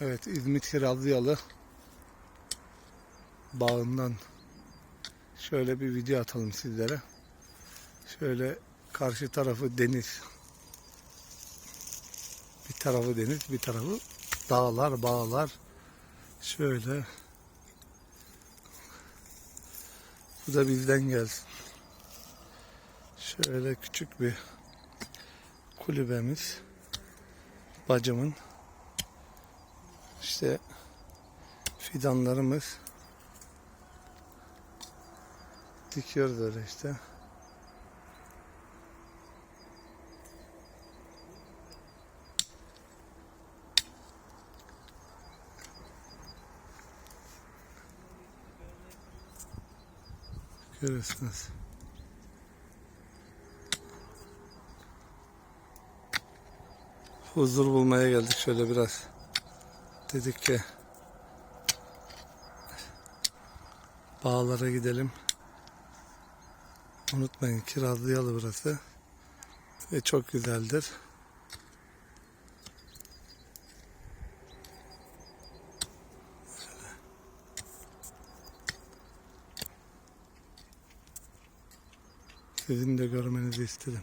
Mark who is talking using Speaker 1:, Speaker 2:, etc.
Speaker 1: Evet İzmit Hirazlıyalı bağından şöyle bir video atalım sizlere. Şöyle karşı tarafı deniz. Bir tarafı deniz, bir tarafı dağlar, bağlar. Şöyle. Bu da bizden gelsin. Şöyle küçük bir kulübemiz. Bacımın. İşte fidanlarımız. Dikiyoruz öyle işte. Görüyorsunuz. Huzur bulmaya geldik şöyle biraz. Dedik ki bağlara gidelim. Unutmayın Kirazlıyalı burası. Ve çok güzeldir. Sizin de görmenizi istedim.